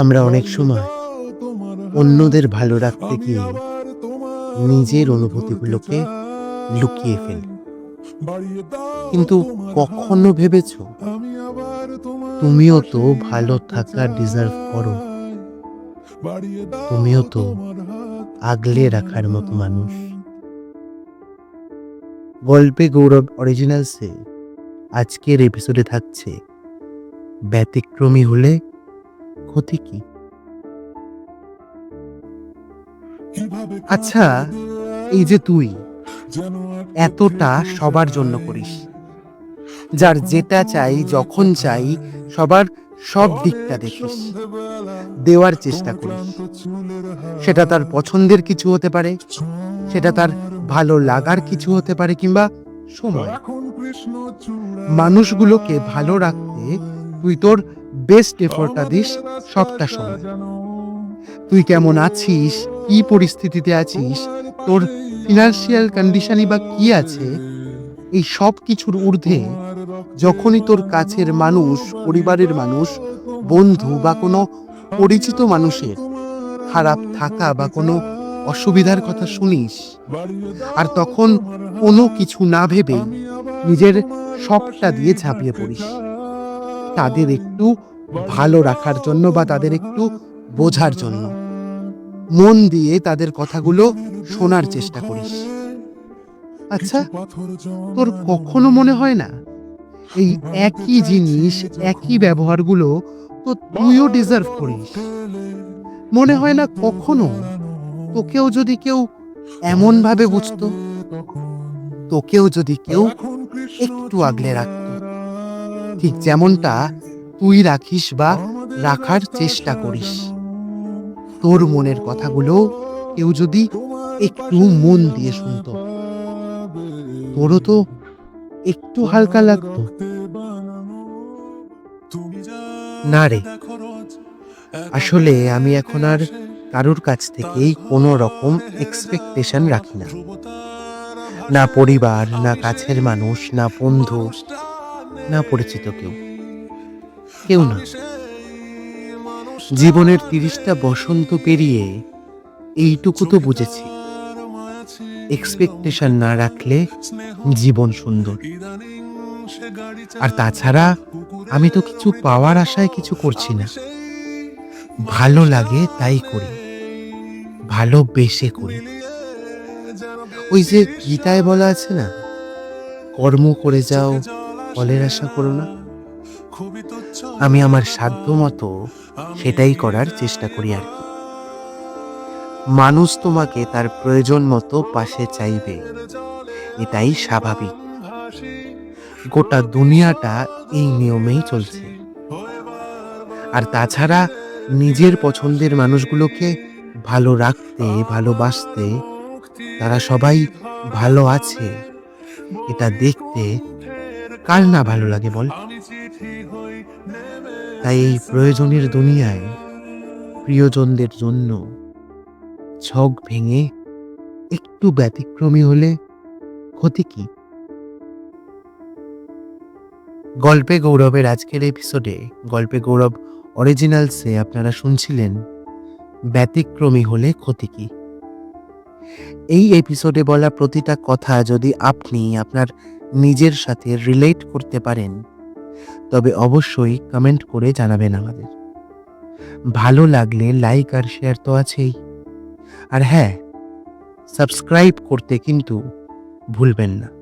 আমরা অনেক সময় অন্যদের ভালো রাখতে গিয়ে নিজের অনুভূতিগুলোকে লুকিয়ে ফেলি। কিন্তু কখনো ভেবেছ তুমিও তো ভালো থাকা ডিজার্ভ করো? তুমিও তো আগলে রাখার মতো মানুষ। গল্পে গৌরব অরিজিনালসে আজকের এপিসোডে থাকছে, ব্যতিক্রমী হলে ক্ষতি কি? আচ্ছা এই যে তুই এতটা সবার জন্য করিস। যার যেটা চাই যখন চাই সবার সব দিকটা দেখিস। দেওয়ার চেষ্টা করিস। সেটা তার পছন্দের কিছু হতে পারে সেটা তার ভালো লাগার কিছু হতে পারে কিংবা সময়। মানুষগুলোকে ভালো রাখতে তুই তোর বেস্ট এফোর্টটা দিস সবটা সময় তুই কেমন আছিস? কি পরিস্থিতিতে আছিস? তোর ফিনান্সিয়াল কন্ডিশনই বা কি আছে? এই সব কিছুর ঊর্ধ্বে যখনই তোর কাছের মানুষ পরিবারের মানুষ বন্ধু বা কোনো পরিচিত মানুষের খারাপ থাকা বা কোনো অসুবিধার কথা শুনিস আর তখন কোনো কিছু না ভেবে নিজের সবটা দিয়ে ঝাঁপিয়ে পড়িস। তাদের একটু ভালো রাখার জন্য বা তাদের একটু বোঝার জন্য। মন দিয়ে তাদের কথাগুলো শোনার চেষ্টা করিস। আচ্ছা তোর কখনো মনে হয় না? এই একই জিনিস, একই ব্যবহারগুলো তো তুইও ডিজার্ভ করিস। মনে হয় না কখনো তোকেও যদি কেউ এমন ভাবে বুঝতো? তোকেও যদি কেউ একটু আগলে রাখতো? ঠিক যেমনটা তুই রাখিস বা রাখার চেষ্টা করিস। তোর মনের কথাগুলো কেউ যদি একটু মন দিয়ে শুনতো। তোরও তো একটু হালকা লাগতো। না রে, আসলে আমি এখন আর কারোর কাছ থেকেই কোনো রকম এক্সপেকটেশন রাখি না। না পরিবার, না কাছের মানুষ, না বন্ধু না পরিচিত কেউ। কেউ না। জীবনের তিরিশটা বসন্ত পেরিয়ে এইটুকু তো বুঝেছি। এক্সপেকটেশন না রাখলে জীবন সুন্দর। আর তাছাড়া আমি তো কিছু পাওয়ার আশায় কিছু করছি না। ভালো লাগে তাই করি। ভালোবেসে করি। ওই যে গীতায় বলা আছে না, কর্ম করে যাও ফলের আশা করো না। আমি আমার সাধ্য মতো সেটাই করার চেষ্টা করি আর কি। মানুষ তোমাকে তার প্রয়োজন মতো পাশে চাইবে। এটাই স্বাভাবিক। গোটা দুনিয়াটা এই নিয়মেই চলছে। আর তাছাড়া নিজের পছন্দের মানুষগুলোকে ভালো রাখতে, ভালোবাসতে তারা সবাই ভালো আছে। এটা দেখতে কার না ভালো লাগে বল? তাই এই প্রয়োজনের দুনিয়ায় প্রিয়জনদের জন্য ছক ভেঙে একটু ব্যতিক্রমী হলে ক্ষতি কি? গল্পে গৌরবের আজকের এপিসোডে গল্পে গৌরব অরিজিনালসে আপনারা শুনছিলেন, ব্যতিক্রমী হলে ক্ষতি কি? এই এপিসোডে বলা প্রতিটা কথা যদি আপনি আপনার নিজের সাথে রিলেট করতে পারেন, তবে অবশ্যই কমেন্ট করে জানাবেন আমাদের। ভালো লাগলে লাইক আর শেয়ার তো আছেই। আর হ্যাঁ সাবস্ক্রাইব করতে কিন্তু ভুলবেন না।